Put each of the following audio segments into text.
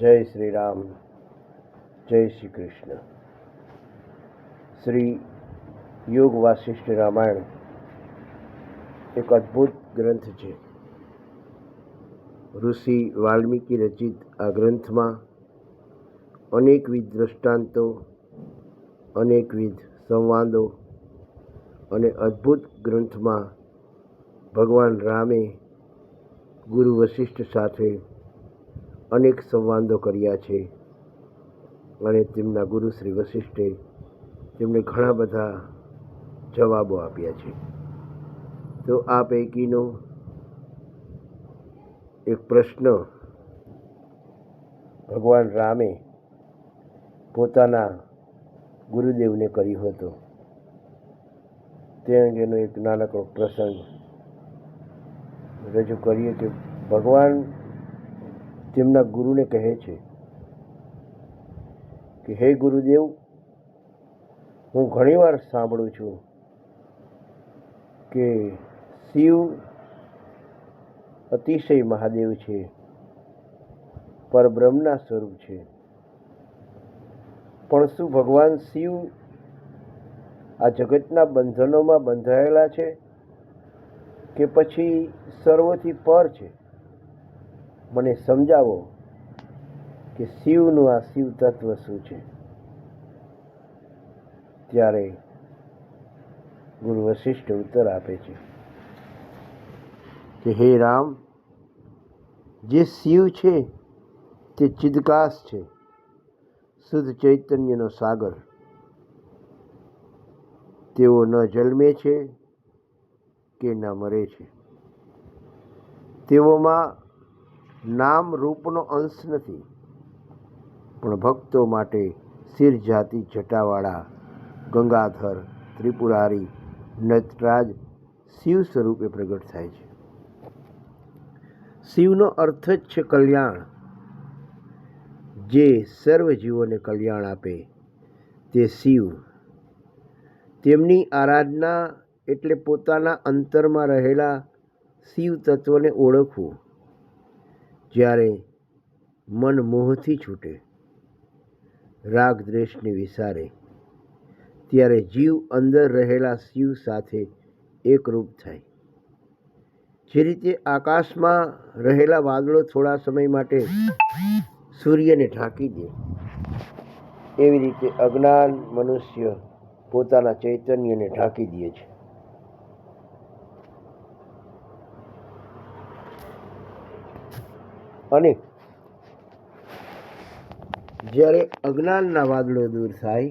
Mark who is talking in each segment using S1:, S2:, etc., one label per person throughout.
S1: જય શ્રી રામ, જય શ્રી કૃષ્ણ. શ્રી યોગ વાસિષ્ઠ રામાયણ એક અદ્ભુત ગ્રંથ છે. ઋષિ વાલ્મીકી રચિત આ ગ્રંથમાં અનેકવિધ દ્રષ્ટાંતો, અનેકવિધ સંવાદો અને અદ્ભુત ગ્રંથમાં ભગવાન રામે ગુરુ વશિષ્ઠ સાથે અનેક સંવાદો કર્યા છે અને તેમના ગુરુ શ્રી વશિષ્ઠે તેમને ઘણા બધા જવાબો આપ્યા છે. તો આ પૈકીનો એક પ્રશ્ન ભગવાન રામે પોતાના ગુરુદેવને કર્યો હતો. તે અંગેનો એક નાનકડો પ્રસંગ રજૂ કરીએ કે ભગવાન તેમના ગુરુને કહે છે કે, હે ગુરુદેવ, હું ઘણીવાર સાંભળું છું કે શિવ અતિશય મહાદેવ છે, પરબ્રહ્મના સ્વરૂપ છે. પણ શું ભગવાન શિવ આ જગતના બંધનોમાં બંધાયેલા છે કે પછી સર્વથી પર છે? મને સમજાવો કે શિવનું આ શિવ તત્વ શું છે? ત્યારે ગુરુ વશિષ્ઠ ઉત્તર આપે છે કે હે રામ, જે શિવ છે તે ચિદકાશ છે, શુદ્ધ ચૈતન્યનો સાગર. તેઓ ન જન્મે છે કે ન મરે છે. તેઓમાં નામ રૂપનો અંશ નથી, પણ ભક્તો માટે શિર જાતિ જટાવાળા, ગંગાધર, ત્રિપુરારી, નટરાજ શિવ સ્વરૂપે પ્રગટ થાય છે. શિવનો અર્થ જ છે કલ્યાણ. જે સર્વ જીવોને કલ્યાણ આપે, તે શિવ. તેમની આરાધના એટલે પોતાના અંતરમાં રહેલા શિવ તત્વને ઓળખવું. જ્યારે મન મોહથી છૂટે, રાગ દ્વેષને વિસારે, ત્યારે જીવ અંદર રહેલા શિવ સાથે એકરૂપ થાય. જે રીતે આકાશમાં રહેલા વાદળો થોડા સમય માટે સૂર્યને ઢાંકી દે, એવી રીતે અજ્ઞાન મનુષ્ય પોતાના ચૈતન્યને ઢાંકી દે છે. અને જ્યારે અજ્ઞાનના વાદળો દૂર થાય,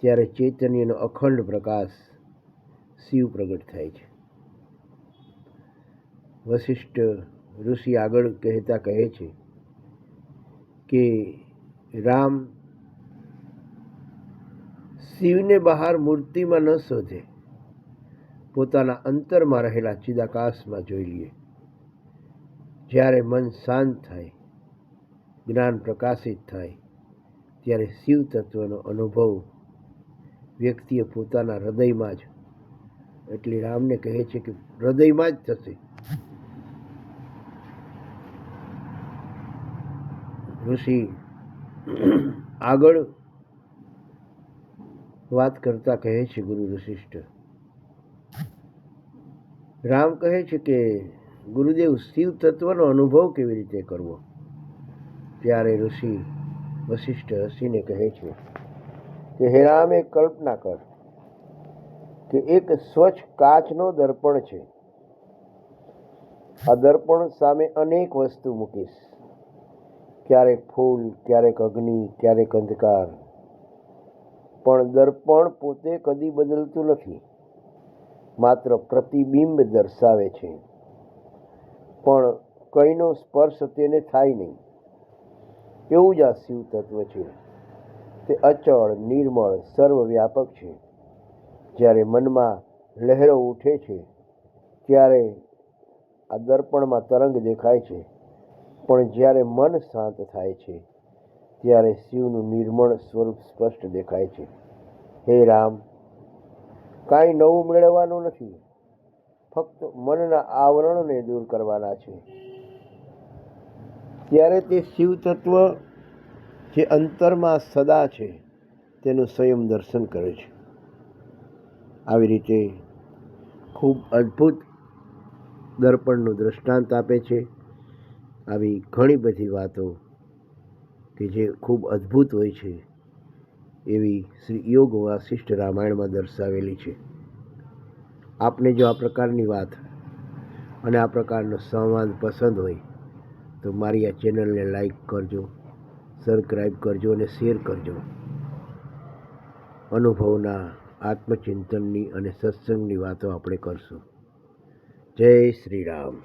S1: ત્યારે ચૈતન્યનો અખંડ પ્રકાશ શિવ પ્રગટ થાય છે. વશિષ્ઠ ઋષિ આગળ કહેતા કહે છે કે રામ શિવને બહાર મૂર્તિમાં ન શોધે. પોતાના અંતરમાં રહેલા ચિદાકાશમાં જોઈ લઈએ જ્યારે મન શાંત થાય, જ્ઞાન પ્રકાશિત થાય, ત્યારે શિવ તત્વનો અનુભવ વ્યક્તિએ પોતાના હૃદયમાં જ, એટલે રામને કહે છે કે હૃદયમાં જ થશે. ઋષિ આગળ વાત કરતા કહે છે ગુરુ વશિષ્ઠ. રામ કહે છે કે ગુરુદેવ શિવ તત્વનો અનુભવ કેવી રીતે કરવો? ત્યારે ઋષિ વશિષ્ઠ હસીને કહે છે કે, હે રામે કલ્પના કર કે એક સ્વચ્છ કાચનો દર્પણ છે. આ દર્પણ સામે અનેક વસ્તુ મૂકીશ. ક્યારેક ફૂલ, ક્યારેક અગ્નિ, ક્યારેક અંધકાર. પણ દર્પણ પોતે કદી બદલતું નથી. માત્ર પ્રતિબિંબ દર્શાવે છે. પણ કંઈનો સ્પર્શ તેને થાય નહીં. એવું જ આ શિવ તત્વ છે. તે અચળ, નિર્મળ, સર્વવ્યાપક છે. જ્યારે મનમાં લહેરો ઉઠે છે, ત્યારે આ દર્પણમાં તરંગ દેખાય છે. પણ જ્યારે મન શાંત થાય છે, ત્યારે શિવનું નિર્મળ સ્વરૂપ સ્પષ્ટ દેખાય છે. હે રામ, કાંઈ નવું મેળવવાનું નથી. ફક્ત મનના આવરણને દૂર કરવાના છે. ત્યારે તે શિવ તત્વ જે અંતરમાં સદા છે, તેનું સ્વયં દર્શન કરે છે. આવી રીતે ખૂબ અદ્ભુત દર્પણનું દૃષ્ટાંત આપે છે. આવી ઘણી બધી વાતો કે જે ખૂબ અદ્ભુત હોય છે, એવી શ્રી યોગ વાસિષ્ઠ રામાયણમાં દર્શાવેલી છે. આપને જો આ પ્રકારની વાત અને આ પ્રકારનો સંવાદ પસંદ હોય, તો મારી આ ચેનલને લાઈક કરજો સબસ્ક્રાઈબ કરજો અને શેર કરજો. અનુભવના, આત્મચિંતનની અને સત્સંગની વાતો આપણે કરશું. જય શ્રી રામ.